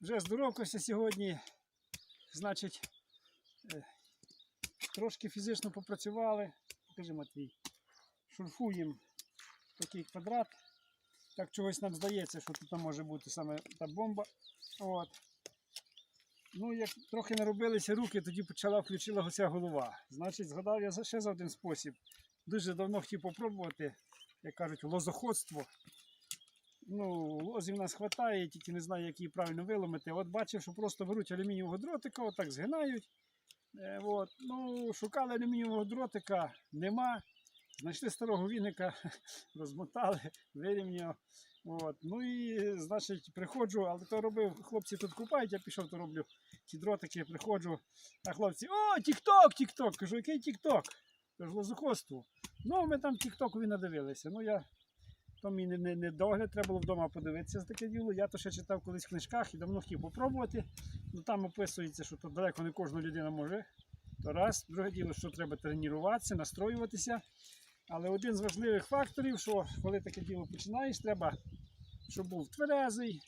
Вже здоровкався сьогодні. Значить, е, трошки фізично попрацювали. Покажи, Матвій. Шурфуємо такий квадрат. Так чогось нам здається, що тут може бути саме та бомба. От. Ну, як трохи наробилися руки, тоді почала включилася голова. Значить, згадав я ще за один спосіб. Дуже давно хотів попробувати, як кажуть, лозоходство. Ну, лозів нас вистачає, тільки не знаю, як її правильно виломити. От бачив, що просто беруть алюмінієвого дротика, отак згинають. Е, от. Ну, шукали алюмінієвого дротика, нема. Знайшли старого віника, розмотали, вирівняв. От. Ну і, значить, приходжу, але то робив, хлопці тут купають, я пішов, то роблю ті дротики, приходжу, а хлопці, о, тік-ток, тік-ток. Кажу, який тік-ток? Кажу, лозоходство. Ну, ми там тік-токові надивилися. Ну, я то мій не, не, догляд, треба було вдома подивитися за таке діло. Я то ще читав колись в книжках і давно хотів попробувати. Ну там описується, що тут далеко не кожна людина може. То раз. Друге діло, що треба тренуватися, настроюватися. Але один з важливих факторів, що коли таке діло починаєш, треба, щоб був тверезий,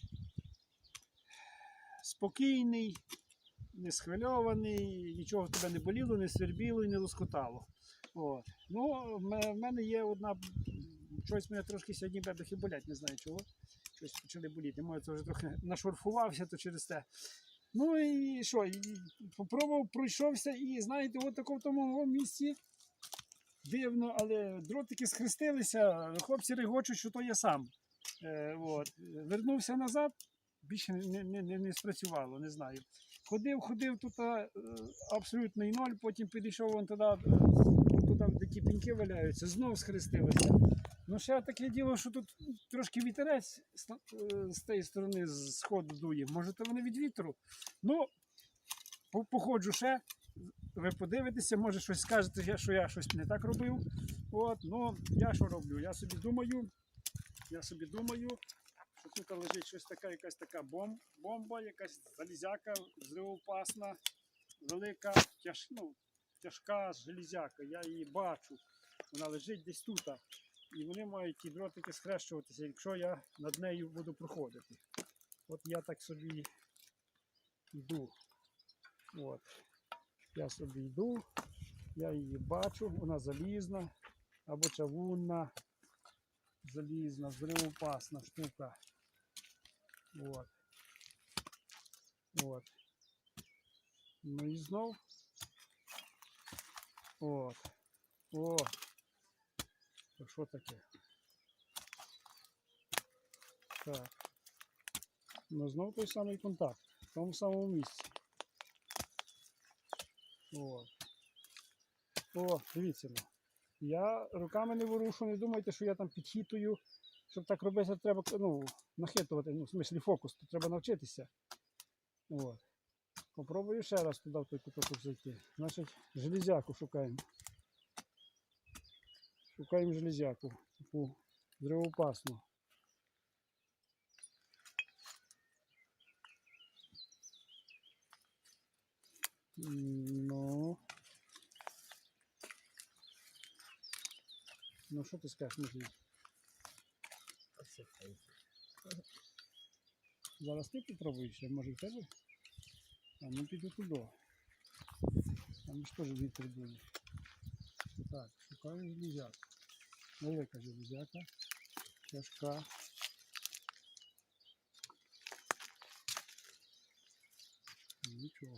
спокійний, не схвильований, нічого в тебе не боліло, не свербіло і не лоскотало. От. Ну, в мене є одна. Щось мене трошки сьогодні бебехи болять, не знаю чого. Щось почали боліти. Може, це вже трохи нашурфувався, то через те. Ну і що? Попробував, пройшовся, і знаєте, от такому тому місці. Дивно, але дротики схрестилися, хлопці регочуть, що то я сам. Е, от. Вернувся назад, більше не, не, не, не спрацювало, не знаю. Ходив, ходив тут е, абсолютний ноль, потім підійшов вон туди, де ті пеньки валяються, знов схрестилися. Ну, ще таке діло, що тут трошки вітерець з, е, тієї сторони з сходу дує. Може, то вони від вітру. Ну, походжу ще, ви подивитеся, може щось скажете, що я щось не так робив. От, ну, я що роблю? Я собі думаю, я собі думаю, що тут лежить щось така, якась така бом, бомба, якась залізяка, взривоопасна, велика, тяж, ну, тяжка железяка. Я її бачу. Вона лежить десь тут. І вони мають ті дротики схрещуватися, якщо я над нею буду проходити. От я так собі йду. От. Я собі йду, я її бачу, вона залізна або чавунна, залізна, взривоопасна штука. От. От. Ну і знов. От. О. То що таке? Так. Ну знов той самий контакт. В тому самому місці. От. О, дивіться. ну. Я руками не ворушу, не думайте, що я там підхитую. Щоб так робити, треба ну, нахитувати, ну, в смислі фокус, то треба навчитися. От. Попробую ще раз туди в той куток зайти. Значить, железяку шукаємо. Шукаємо железяку. Таку взривоопасну. Ну. Ну, що ти скажеш, Матвій? Зараз ти попробуєш, може в тебе? А ну піду туди. Там ж теж вітер буде. Так, шукаю железяку. Велика железяка. Тяжка. Нічого.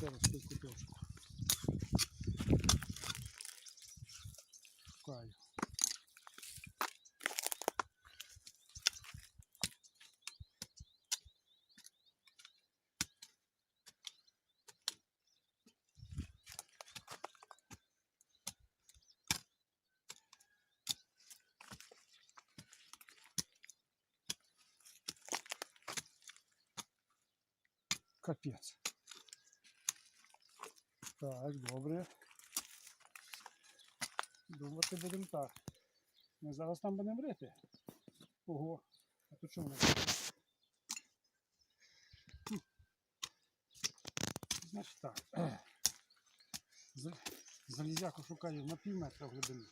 ще раз той куточок. Шукаю. капец. Так, добре. Думати будемо так. Ми зараз там будемо рити. Ого. А то чому? Значить так. Залізяку шукаю на пів метра глибини.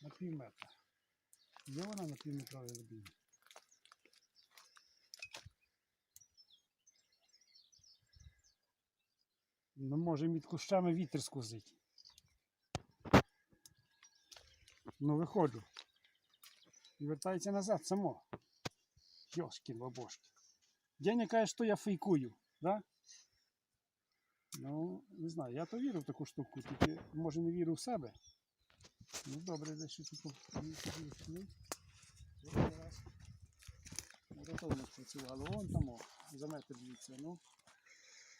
На пів метра. Є вона на пів метровій глибині? Ну, може, під кущами вітер сквозить. Ну, виходжу. І вертається назад само. Йошкін бабошки. Деня каже, що я фейкую, да? Ну, не знаю, я то вірю в таку штуку, тільки може не вірю в себе. Ну добре, десь ще тут. Зато у нас працювало. Вон там, о, за метр дивіться, ну.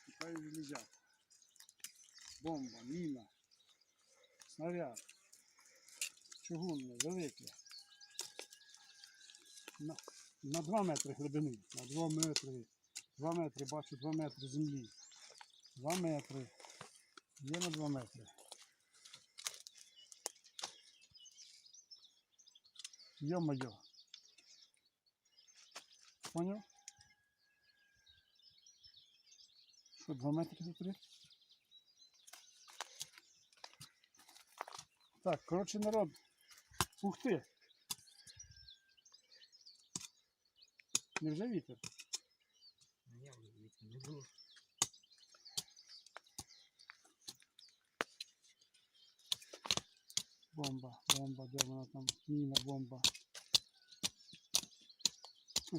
Шукаю железяку. Бомба, міна, снаряд, чугунне, велике. На, на 2 метри глибини, на 2 метри, 2 метри, бачу 2 метри землі. 2 метри. Є на 2 метри. Йо-моє. Поняв? Що, 2 метри до Так, коротше, народ. Ух ти. Невже вітер? Я вже звідси не було. Бомба, бомба, де вона там? Міна, бомба. Хм.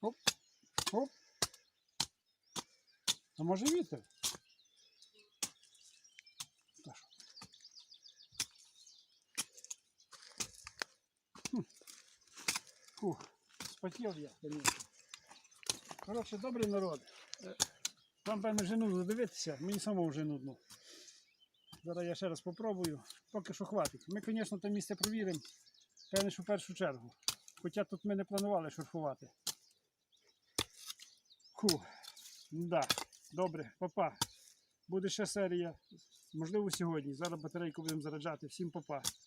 Оп, оп. А може вітер? Фух, спотів я, конечно. Коротше, добрий народ. Вам, певно, вже нудно дивитися, мені самому вже нудно. Зараз я ще раз попробую. Поки що хватить. Ми, звісно, те місце провіримо. Певне, що в першу чергу. Хоча тут ми не планували шурфувати. Фу. Да. Добре, папа. Буде ще серія. Можливо, сьогодні. Зараз батарейку будемо заряджати. Всім папа.